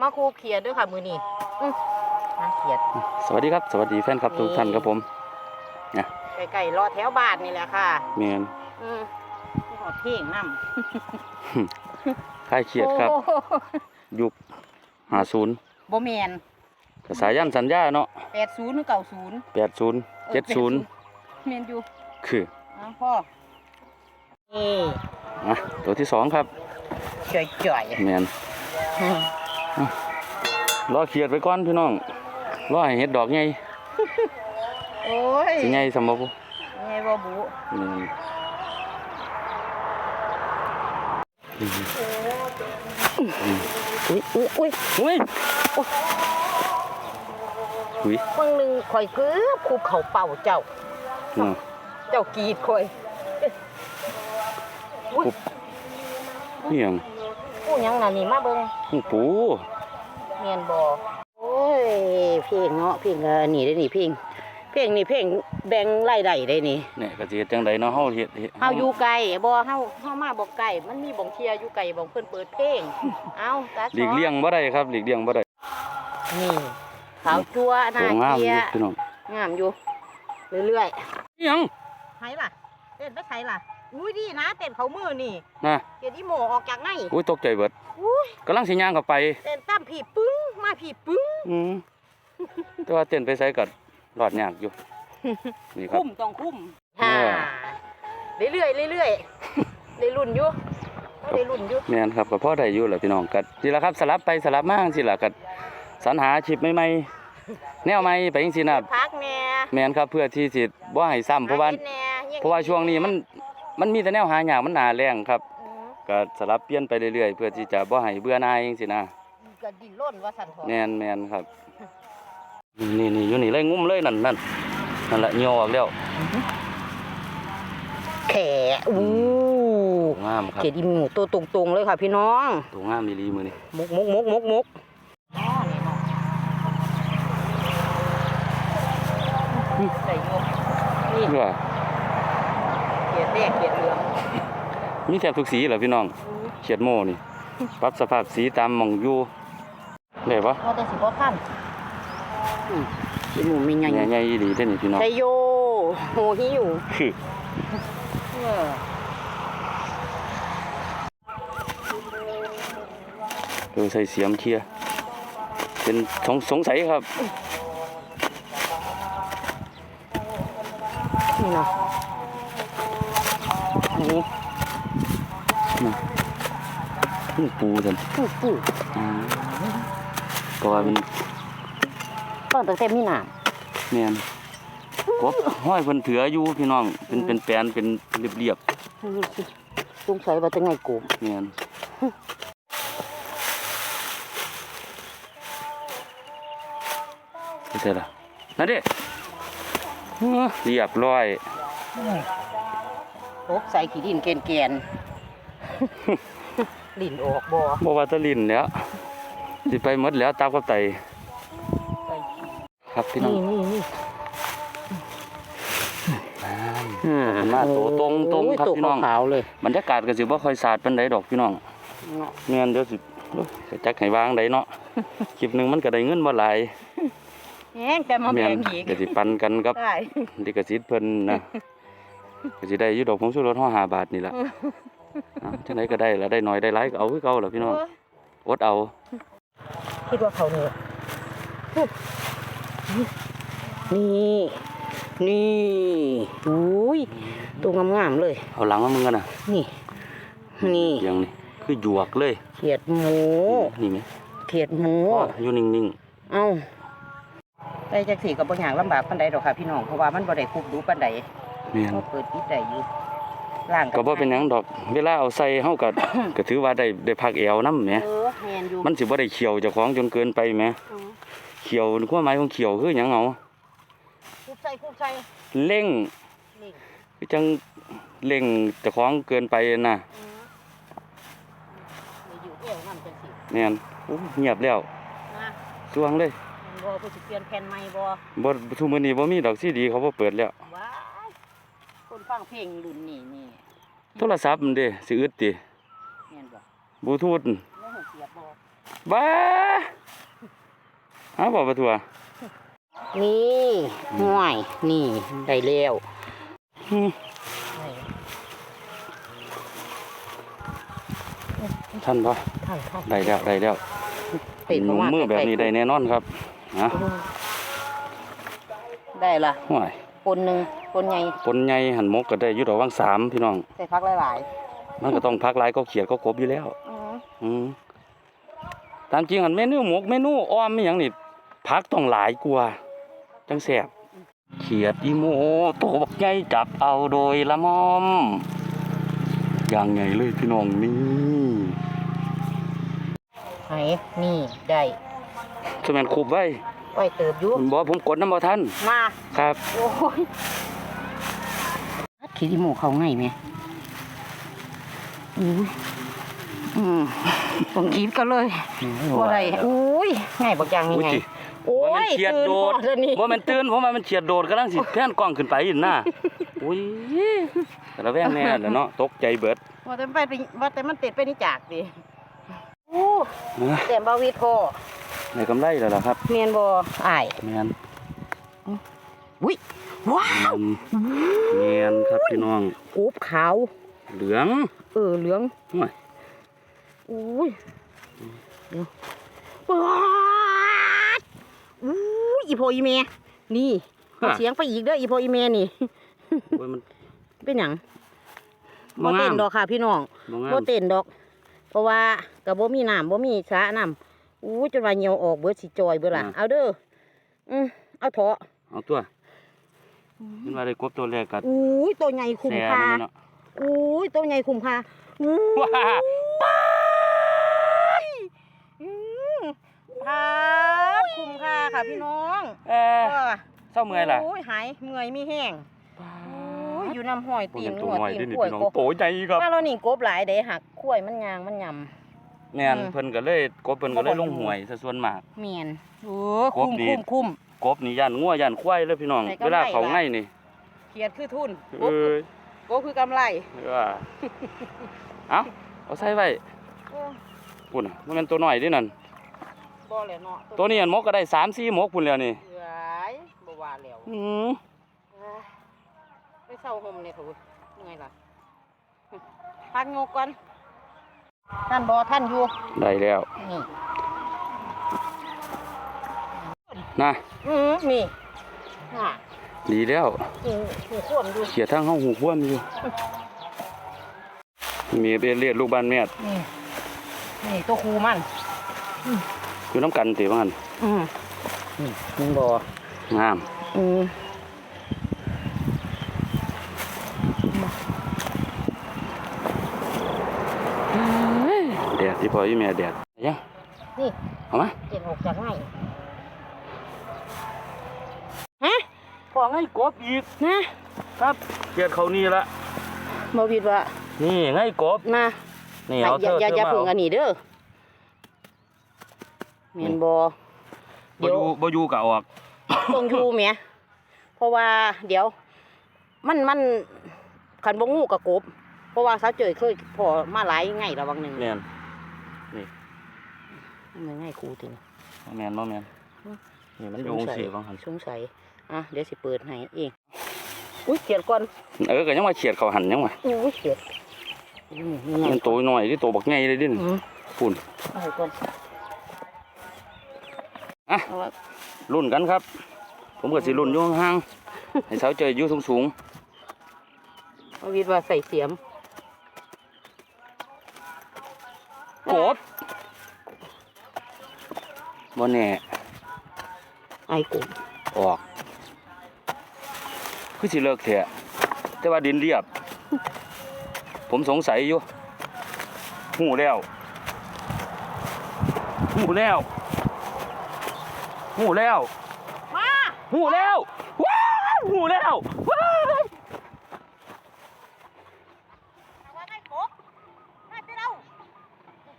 มาคูเขียดด้วยค่ะมือนี่อื้อมาเขียดสวัสดีครับ สวัสดีแฟนครับทุกท่านครับผมไก่ๆรอแถวบ้านนี่แหละค่ะเมียนอืมนี่หอดเท่งน้ำค่ายเขียดครับโอ้โหยุคหาศูนย์บ่แมนกระสายันสัญญาเนาะแปดศูนย์หรือเก้าศูนย์แปดศูนย์เจ็ดศูนย์แมนอยู่ คืออ้าวพ่อนี่อะตัวที่สองครับจ่อยเมียนๆอืม รอเขียดไปก่อนพี่น้องรอให้เห็ดดอกไงโอ้ยสิไงสมบูรณ์ไงบ่บุเมียนอืมอุ้ยอุ้ยอุ้ยอุ้ยอุ้ยเบิ่งหนึ่งข่อยคือคูเขาเป่าเจ้าเนาะเจ้ากรีดข่อยอุ้ยนี่หยังผู้ห ยังน่ะนี่มาเบิ่งหูปูเมียนบ่โอ้ยเพลงเนาะเพลงก็นี่ได้นี่เพลงเพลงนี่เพลงแบ่งรายได้ได้นี่เนี่ยก็สิเฮ็ดจังไดเนาะเฮาเฮ็ดฮ็ดเฮาอยู่ไกลบ่เฮาเฮามาบ่ไกลมันมีบ่งเทียอยู่ไกลบ่งเพิ่นเปิดเพลงเอ้าตาสอหลีกเลี่ยงบ่ได้ครับหลีกเลี่ยงบ่ได้นี่ขาวจั่วหน้าตัวงามเกีอยยู่พี่น้องงามอยู่เรื่อยอิหยังๆไผล่ะเต้นไปไผล่ะ อุ้ยดีนะเต้นเขามือนี่นะเกียดอีโมออกจากไงอุ้ยตกใจเบิดอุ้ยกำลังสิย่างเข้าไปเต้นตามผีปึ้งมาผีปึ้งอืมแต่ว่าเต้นไปไสก็รอดยากอยู่นี่ครับคุ้มต้องคุ้มเอฮ่าอเรื่อยๆเรื่อยๆได้รุ่นอยู่ได้รุ่นอยู่แม่นครับก็พอได้อยู่แหละพี่น้องก็สิล่ะครับสลับไปสลับมาจังซี่ล่ะก็สรรหาอาชีพใหม่ๆแนวใหม่ไปจังซี่นะพักแน่แม่นครับเพื่อที่สิบ่ให้ซ้ำเพราะว่าหกินแหน่ยังเพราะว่าช่วงนี้มัน มันมีแต่แนวหายากมันหนาแรงครับอืมก็สลับเปลี่ยนไปเรื่อยๆ เพื่อที่จะบ่ให้เบื่อหน่ายจังซี่นะก็ดิ้นร่นว่าสั่นทอแม่นแม่นครับ นี่นี่อยู่นี่เลยงุ้มเลยนั่นนั่นนั่นแหละเหนียวออกแล้วแขอู้งามครับเกดอีหมูตัวตรงๆเลยค่ะพี่น้อง ตัวงามอีหลีมื้อนี้มุกมุกมุกมุกมุกอ๋อนี่เนาะนี่ใส่โยกนี่ เพื่อเขียดแดงเขียดเหลืองมีแทบทุกสีเหรอพี่น้องเขียดโม่นี่ ปรับสภาพสีตามหม่องอยู่ได้ปะเอาแต่สิบ่ทันอืมอีหมูมีไงใหญ่ๆอีหลีเด้อนี่พี่น้องใส่โยโหหิวคือเออเออใส่เสียมเคลียร์เป็นสงสงสัยครับ นี่เนาะ อันนี้นี่ปูซั่นปูปูอืมก็ว่ามันต้นตั้งแต่มีหนามแม่นกบห้อยเพิ่นเถืออยู่พี่น้อง เป็นเป็นแปลนเป็นเรียบนี่สิสงสัยว่าจะไงกูๆแม่นไปเสร็จละนั่นดิเออเรียบร้อย ตกใส่ขี้ดินเกนเกนๆดินออกบ่บ่ว่าแตะลินแล้วสิไปหมดแล้วตามกับไตไปครับพี่น้องนี่นี่นี่อืมมาโตตรงตรงครับโอ้ยพี่น้องตัวขาวๆเลยบรรยากาศก็สิบ่ค่อยสาดปานใดดอกพี่น้องเนาะแม่นเดี๋ยวสิโอ้ยจะจักให้วางได้เนาะคลิปหนึงมันก็ได้เงินบ่หลายแห้งแต่มาแบ่งอีกก็สิปันกันกับได้ลิขสิทธิ์เพิ่นนะ ก็สิได้อยู่ดอกผงชูรสห้าบาทนี่ล่ะเอาจังไดก็ได้แล้วได้น้อยได้หลายก็เอาคือเก่าล่ะพี่น้องโอ้ยอดเอาคิดว่าเขาเนี่ยนี่นี่อุ้ยตัวงามๆเลย เอาหลังมามึงกันน่ะนี่ นี่ เสียงนี่คือหยวกเลยเขียดหมูนี่ไหมเขียดหมูพ่ออยู่นิ่งเอ้าไปจักสีกับบางอย่างลำบากปันใดดอกค่ะพี่น้องเพราะว่ามันบ่ได้คุบดูปันใดๆ แม่นก็เปิดปิดได้อยู่ล่างก็บ่เป็นหยังดอกเวลาเอาใส่เฮาก็ ก็ถือว่าได้ได้พักแอวนำแหมเออแมนอยู่มันสิบ่ได้เขียวเจ้าของจนเกินไปแหมอืมเขียวความหมายของเขียวคือหยังเอาคุบใส่คุบใส่เร่งนี่คือจังเร่งเจ้าของเกินไปน่ะอืมนี่อยู่เอวน้ำจังสิแม่นโอ้เงียบแล้วนะสวงเลยแม่นบ่ผู้สิเปลี่ยนแผ่นใหม่บ่บ่ทุกมื้อนี้บ่มีดอกซีดีเขาบ่เปิดแล้วว้ายคน ฟังเพลงรุ่นนี้นี่โทรศัพท์มันเด้สิอึดติแม่นบ่บลูทูธแล้วหูเสียบบ่บ้าเอาบอกปะทัวนี่ห่วยนี่ได้แล้วอืมท่านปะท่านท่านได้แล้วได้แล้วเป็นหนุ่มมือแบบนี้ได้แน่นอนครับนะได้ละห่วย คนหนึ่งคนใหญ่ปนใหญ่หันมกก็ได้อยุดอกว่างสามพี่น้องใส่พักหลายมันก็ต้องพักหลายก็เขียดก็กบอยู่แล้วๆอืออืมตามจริงหันเมนูหมกเมนูอ้อมไม่หยังนี่พักต้องหลายกว่าจังแสบเขียดอีโมโตบักใหญ่จับเอาโดยละมอมอย่างไงเลยพี่น้องนี่ไหนนี่ได้สมัยคุบไว้ ไว้เติบอยู่ผมบอกผมกดน้ำบ่ทันมาครับโอ้ยคิดอีหมูเขาง่ายไหมอุ้ยอืมผมคิดกันเลยว่าอะไรอุ้ยง่ายบักอย่างอุ้ยง่ายจิโอ้ว่ามันยเฉียดตื่นโดดพอแล้วนี่ว่ามันตื่นผมว่ามันเฉียดโดดกำลังสิแผ่นกล้องขึ้นไปอีกน่ะอุ้ยแต่ละแวงแน่แหล้วเนาะตกใจเบิดว่าแต่มันไปไปว่าแต่มันติดไปนี่จากดิโอ้นะแต่บาวีโท ในกำไรแล้วล่ะครับเมียนบ่อายแมนอุ้ยว้าวแมนครับพี่น้องกูบขาว เหลืองเออเหลืองห่วยอุ้ยเดี๋ยวว้าดอุ้ยอีโพอีเมนี่เอาเสียงไปอีกเด้ออีโพอีเมนี่โอ้ยมันเป็นหยังบ่บ่งามเต้นดอกค่ะพี่น้องบ่งาบ่มเต้นดอก เพราะว่ากับบ่มีน้ำบ่มีสระน้ำ อู้จนว่าเหี่ยวออกเบิดสิจอยเบิดล่ะ เอาเด้ออือเอาเถาะเอาตัวมันว่าได้กบตัวแรกกัดอู้ยตัวใหญ่คุ้มแซ่ค่านั่นเนาะอู้ยตัวใหญ่คุ้มค่าอู้ว้าอืมพาคุ้มค่าค่ะพี่น้อง เอ้ยเออเศร้าเมื่อยล่ะโอ้ยหายเมื่อยมีแห้งโอ้ยอยู่น้ำห้อยบ่ตีเป็นนหัตัววน้อยตีเด้นนี่ข้วยพี่น้องกบโตใหญ่ครับว่าเรานี่กบหลายเด้หักข้วยมันยางมันย แม่นอืมเพิ่นก็เลยกบเพิ่นก็เลยบ่บ่ลงหวยซะส่วนมากำเมียนโอ้กคุ้บมดีคุ้มคุ้มกบนี่ย่านงัวย่านควายเลยพี่น้องใส่กำไรเวลาเขาล่ะง่ายนี่เขียดคือทุนกเอ้บยกบคือกำไรว่าเอาเอาใส่ไว้โอ้พุ่นน่ะมันเป็นตัวน้อยเดินั่นบ่แล้วเนาะตัวนี้อันมกก็ได้3 4มกพุ่นแล้วนี่เอ้ยบ่ว่าแล้วอืมเอ้ยไปเศร้าห่มเนี่ยเถอะยังไงล่ะพักงกก่อน ท่านบ่ท่านอยู่ได้แล้วนี่นะอือนี่น่ะดีแล้วอือหูข่วมอยู่เขียดทางเฮาหูคว่ำอยู่ มีเบลเลียดลูกบ้านแม่นี่นี่ตัวครูมันอยู่น้ำกันติว่างั้นอืมนี่มันบ่งามอืม แดดที่พออีแม่แดดยังนี่เอามาเจ็ดหกจากไงฮะพอไงกบอีกนะครับเขียดเขานี่ละบ่วิดว่า นี่ไงกบมานี่อย่าเอาอเธย่าออย่าอย่าเธอมาพึ่งอัเอานนี้เด้อแม่นบ่บ่เดี๋ยวอยู่บ่อยู่ก็ออกต้องอยู่แหมเพราะว่าเดี๋ยว มันมันคันบ่งูกับกบ เพราะว่าสาวเจยเคยพอมาหลายไงระวังหนึงแม่นมั นง่ายครูติบ่แม่นบ่แม่นนี่มันอยู่สิบางหันสงสัยอะเดี๋ยวสิเปิดให้เองอุ้ยเขียนก่อนเออก็ยังว่าเขียดเขาหันยังว่าอุ้ยเขียนอืมนี่ไงมันโตน้อยที่โตบักใหญ่เลยดิอืมปุ่นเอาไว้ก่อนอะเอาไว้รุ่นกันครับ ผมก็สิรุ่นอยู่ห่างๆให้สาวเจยอยู่สูงเอาวิดว่าใส่เสียมๆก บบ่แน่ไอ้กบออก คือสิเลิกเถอะแต่ว่าดินเรียบ ผมสงสัยอยู่หูแล้วหูแล้วหูแล้วมาหูแล้วว้าวหูแล้วว้าวเอาไว้ให้กบมาไปเรา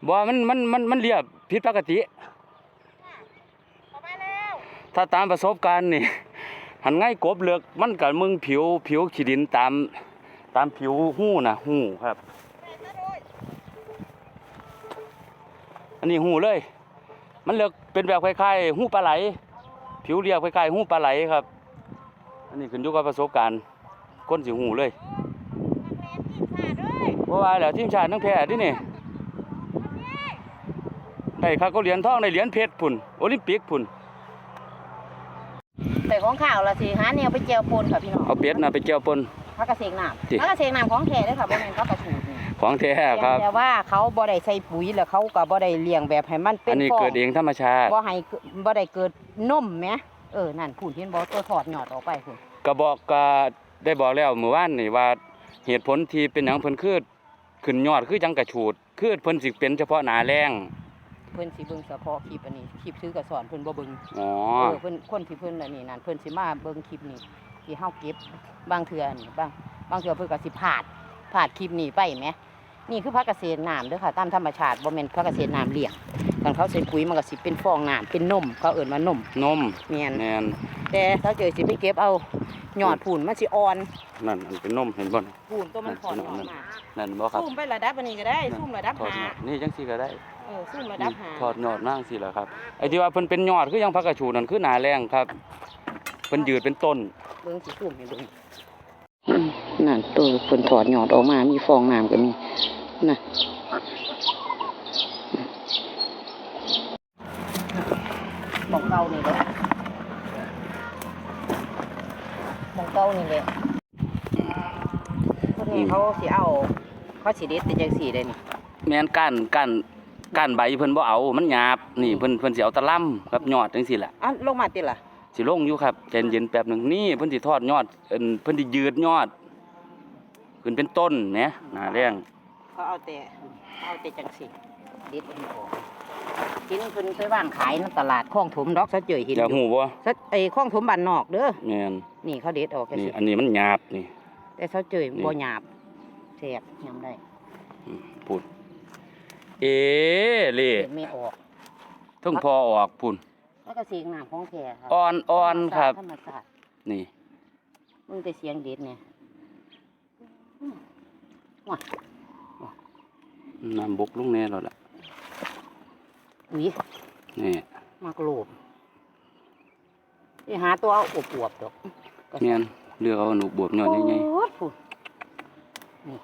บ่มันมันมันมันเรียบผิดปกติเอาไปแล้ว ถ้าตามประสบการณ์นี่หันง่ายกบเลือกมันกับมึงผิวผิวขี้ดินตามตามผิวหูนะหูครับ อันนี้หูเลย มันเลือกเป็นแบบคล้ายๆหูปลาไหล ผิวเรียบคล้ายๆหูปลาไหลครับ อันนี้ขึ้นอยู่กับประสบการณ์คนสิหูเลยเพราะว่าแล้วทีมชาติทั้งแพ้ดินี่ได้ครับก็เหรียญทองได้เหรียญเพชรพุ่นโอลิมปิกพุ่น ส่ของข้าวละสิหาแนวไปเจียวปนค่ะพี่น้องเอาเป็ดน่ะไปเจียวปนพักกระเซงน้จิำพักกระเซงน้ำของแท้เด้อค่ะบ่แม่นพักกระฉูดนี่ของแท้ครับแต่ว่าเขาบ่ได้ใส่ปุ๋ยแล้วเขาก็บ่ได้เลี้ยงแบบให้มันเป็อันนนี้ฟองเกิดเองธรรมชาติบ่ให้เกิดบ่ได้เกิดนมแหมเออนั่นพูดเห็นบ่ตัวถอดยอดออกไปพุ่นก็บอกก็ได้บอกแล้วเมื่อวานนี่ว่าเหตุผลที่เป็นหยังเพิ่นคือขึ้นยอดคือจังกระฉูดคือเพิ่นสิเป็นเฉพาะหน้าแรง เพิ่นสิเบิ่งเฉพาะคลิปอันนี้คลิปซื้อกระสอนเพิ่นบ่เบิ่งอ๋อเออเพิ่นคนที่เพิ่นอันนี้นั่นเพิ่นสิมาเบิ่งคลิปนี้ที่เฮาเก็บบางเทื่อนี่บางบางเทื่อเพิ่นก็สิพลาดพลาดคลิปนี้ไปแหมนี่คือพักเกษตรน้ำเด้อค่ะตามธรรมชาติบ่แม่นพักเกษตรน้ำเลี้ยงคันเขาใส่ปุ๋ยมันก็สิเป็นฟองน้ำเป็นนมเขาเอิ้นว่านมนมแม่นแม่นแต่ถ้าเจอสิไปเก็บเอายอดผูนมันสิอ่อนนั่นอันเป็นนมเห็นบ่น่ะผูนตัวมันถอดออกมานั่นบ่ครับซุ่มไประดับอันนี้ก็ได้ซุ่มระดับถอดหายอดนี่จังซี่ก็ได้เออซุ่มระดับหาถอดยอดมาจังซี่แหละครับไอ้ที่ว่าเพิ่นเป็นยอดคือยังผักกระฉูดนั่นคือหน้าแรงครับเพิ่นยืดเป็นต้นเบิ่งสิซุ่มให้เบิ่งนั่นตัวเพิ่นถอดยอดออกมา มีฟองน้ำก็มีน่ะบอกเก่านี่แหละบอกเก่านี่แหละคนนี้เขาสิเอาเขาสิเด็ดแต่จังสี่ได้นี่แม่นก้านก้าน ก้านใบเพิ่นบ่เอา มันหยาบ นี่เพิ่นเพิ่นสิเอาแตะล่ำกับยอดจังซี่แหละอะลงมาติล่ะสิลงอยู่ครับใจเย็นๆแป๊บหนึงนี่เพิ่นสิทอดยอดเอิ่นเพิ่นสิยืดยอดขึ้นเป็นต้นแหมหน้าแรงเขาเอาแต่เขาเอาแต่จังสี่เด็ดอันนี้ออกทีนี้เพิ่นไปว่างขายในตลาดคลองถมดอกซะเจยเห็นแล้วอฮู้ยู่บ่ซะไอ้คลองถมบ้านนอกเด้อแม่นนี่เขาเด็ดออกจังนี่ซี่อันนี้มันหยาบนี่ แต่เขาเจยนี่ บ่หยาบแซ่บยำได้ พูด เอเล่เด็ดไม่ออกเทึงพอออกพุ่นแล้วก็เสียงน้ำของแท้ครับอ่อนอ่อนครับ ธรรมชาตินี่มึงแต่เสียงเด็ดเนี่ยน้ำบกลงแน่แล้วล่ะอุ้ยนี่มากโลบนี่หาตัวเอาอวบๆดอกแม่นเลือกเอาหนูบวบยอดใหญ่โอ้ยพูดนี่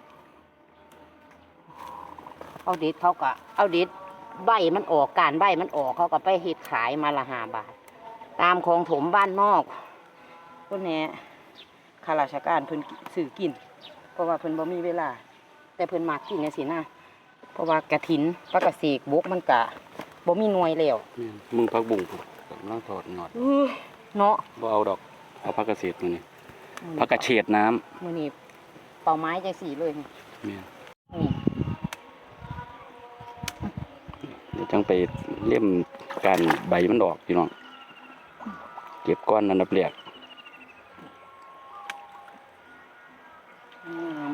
เอาเด็ดเขาก็เอาเด็ดใบมันออกการใบมันออกเขาก็ไปเฮ็ดขายมาละห้าบาท ตามของถมบ้านนอกคนนี้ข้าราชการเพิ่นซื้อกิน เพราะว่าเพิ่นบ่มีเวลา แต่เพิ่นมากกินจังซี่นะเพราะว่ากระถินปกเสกบกมันกะบ่มีหน่วยแล้วๆแม่นมึงพักบุ้งพุ่นกำลังทอดยอดเนาะบ่เอาดอกเอาผักกระเฉดมานี่ผักกระเฉดน้ำมื้อนี้เป่าไม้จังซี่เลยนี่แม่นนี่เดี๋ย จังไปเลี่ยมการใบมันออกพี่น้อง เก็บก้อนอันดับแรกอืม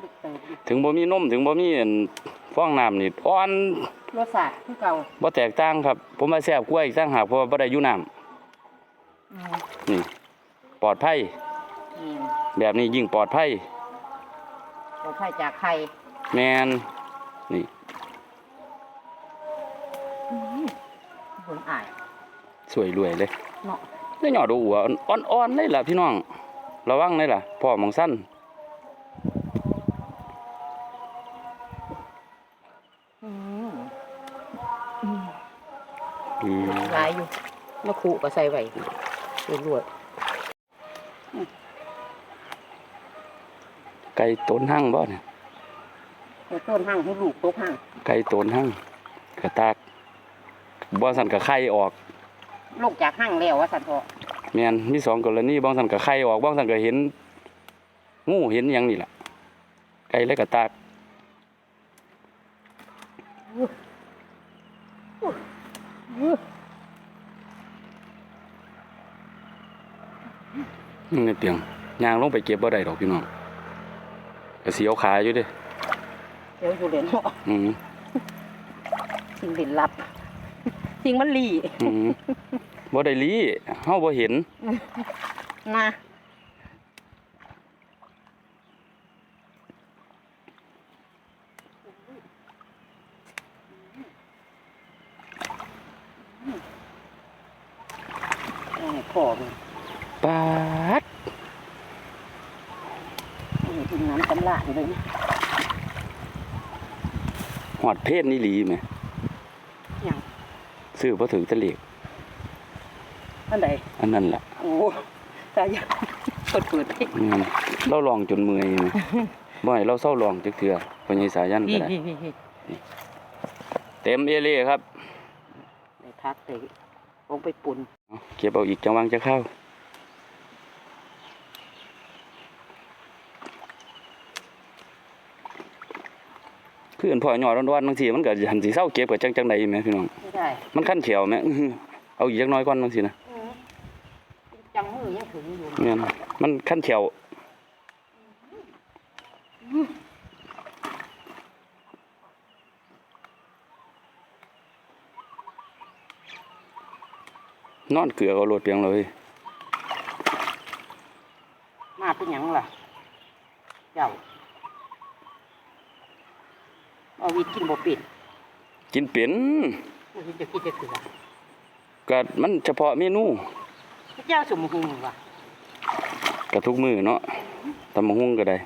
ลึกเติบอยู่ถึงบ่มีนมถึงบ่มีอันฟองน้ำนี่อ่อนรสชาติคือเก่าบ่แตกต่างครับ ผมว่าแซ่บกว่าอีกต่างหากเพราะว่าบ่ได้อยู่น้ำอืมนี่ปลอดภัยนี่แบบนี้ยิ่งปลอดภัยเราไผ่จากไข่แมน นี่เบิ่งอายสวยรวยเลยเนาะได้หยอดหัวอ่อนๆเลยล่ะพี่น้อง ระวังเลยล่ะพ่อหมองสั้นอืมอืมหลายอยู่มะขูก็ใส่ไว้รวดไก่ตนหั่งบ่เนี่ย ๆแต่ต้นห้างให้ลูกตกห้างไก่ตนหั่งกระตากบ่สั่นกับไข่ออกลงจากห้างแล้วว่าสันพอแมนมีสองกรณีบ่สั่นกับไข่ออกบ่สั่นก็เห็นงูเห็นหยังนี่ล่ะไก่และกระตากนี่ไงเปียงย่างลงไปเก็บบ่ได้ดอกพี่น้องก็สิเอาขาอยู่เด้ เดี๋ยวอยู่เด่นหัวอืมจริงเหรียญลับจริงมันลีอืบ่ได้ลี่เฮาบ่เห็นนะขอบปาดนี่ถึงน้ำกำลังเลยนะ อดเพศนี่หลีไหมอย่างซื้อบ่ถึงตะเลีกอันใดอันนั้นล่ะโอ้ตายยังเปิดเปิดพี่แม่นเราลองจนเมื่อยนะบ่ให้เราเศร้าลองจักเทื่อพ่อใหญ่สายันก็พี่ได้พี่พี่พี่เต็มเอเล่ครับในพักเตะลงไปปุ่นเอาเก็บเอาอีกจังหวังจะเข้า คืออันพ่อหยอดร้อนๆบางทีมันก็หันสิเศร้าเก็บกับจังจังใดแหมพี่น้อง ไม่ได้มันขั้นเขียวแหมอื้อหือเอาอีกจักหน้อยก่อนบางทีนะอืมจังมือยังถึงอยู่แม่นมันขั้นเขียว นอนเกลือเอาโลดเพียงเลยมาเป็นหยังล่ะ เจ้า เอาวิทย์กินบ่ปิดกินเป็นผู้ที่จะกินจะเกลือก็มันเฉพาะเมนูเจ้าสมหุงว่ะกับทุกมือเนาะตำมะฮุ่งก็ได้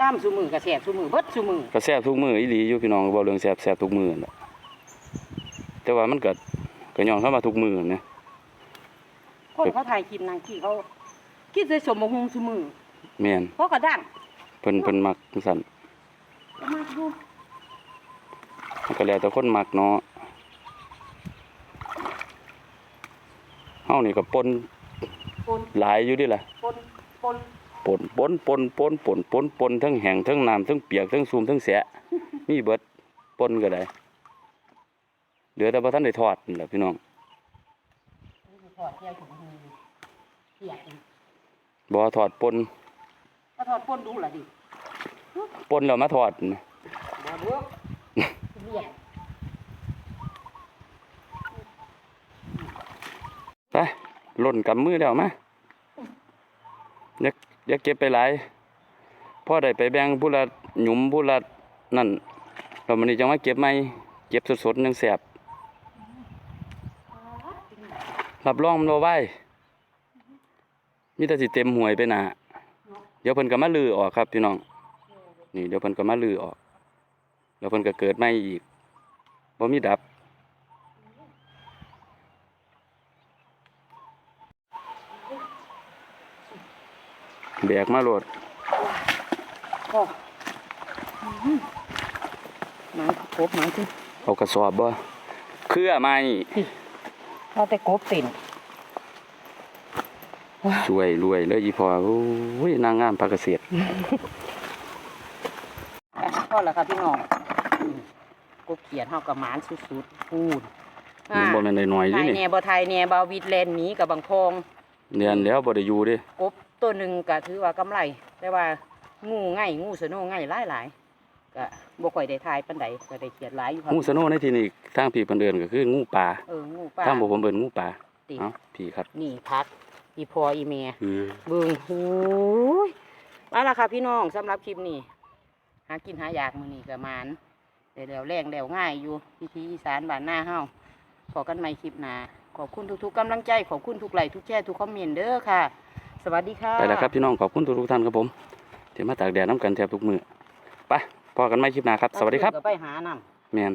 ตามสุมือกระแสบสุมือเบิดสุมือ ก็แซ่บทุกมืออีหลีอยู่พี่น้องเว้าเรื่องแซ่บแซ่บทุกมือนั่นแหละแต่ว่ามันก็ก็ย้อนเข้ามาทุกมือนะคนเขาถ่ายคลิปนางที่เขาคิดใส่สมหุงสุมือแม่นเพราะกระด้าง เพิ่นเพิ่นมักจังซั่น เอามาดูมันก็แล้วแต่คนมักเนาะเฮานี่ก็ปนปนหลายอยู่ดิล่ะปนปนปนปนปนปนปนปนปนทั้งแห้งทั้งน้ำทั้งเปียกทั้งซูมทั้งแสะมีเบิดปนก็ได้เหลือแต่บ่ทันได้ทอดนี่แหละพี่น้องถอดเที่ยวถุงมือเปียกอีกบ่ทอดปนถ้าถอดปนดูล่ะดิ ปนแล้วมาทอดนะบ่เด้อเรียกไปล่นกำมือแล้วมาอยากอยากเก็บไปหลายพ่อได้ไปแบ่งผู้ละหยุมผู้ละนั่นเรามันนี้จังว่าเก็บใหม่เก็บสดๆยังแสบรับรองมันบ่ไหวมีแต่สิเต็มหวยไปหนาเดี๋ยวเพิ่นก็มาลือออกครับพี่น้อง นี่เดี๋ยวเพิ่นก็มาลือออก แล้วเพิ่นก็เกิดใหม่อีกบ่มีดับ แบกมาโหลดก็หนังกบหนังที่เอากระสอบบ่เครือไม้เราแต่กบติ่นช่วยรวยเลยอีพอโอ้ยนางงามภาคเกษตร ก็แล้วครับพี่น้องกบเขียนเฮากับหมานสุดๆพูดบ่แม่นน้อยๆไทเดินี่แหน่บ่ไทยแหน่บาวิดแลนหมีกับบางพงเรียนแล้วบ่ได้อยู่เด้กบตัวหนึ่งก็ถือว่ากำไร แต่ว่างูง่ายงูสโนง่ายหลายหลายๆก็บ่ค่อยได้ทายปานใดก็ได้เขียนหลายอยู่ครับงูสโนในที่นี้ทางพี่เพิ่นเอิ้นก็คืองูป่าเอองูป่าทางบ่ผมเอิ้นงูป่าติเอ้าพี่ครับนี่พักอีพออีเมียเบิ่งโอ้ยมาและค่ะพี่น้องสำหรับคลิปนี้ากินหาอยากมื้อนี้ก็หมานได้แล้วแรงแล้วง่ายอยู่พิธีอีสานบ้านหน้าเฮาพอกันใหม่คลิปหน้าขอบคุณทุกๆกำลังใจ ขอบคุณทุกไลค์ทุกแชร์ทุกคอมเมนต์เด้อค่ะ สวัสดีค่ะไปแล้วครับพี่น้องขอบคุณทุกๆท่านครับผมที่มาตากแดดน้ำกันแทบทุกมื้อไปพอกันใหม่คลิปหน้าครับ สวัสดีครับก็ไปหานํแม่น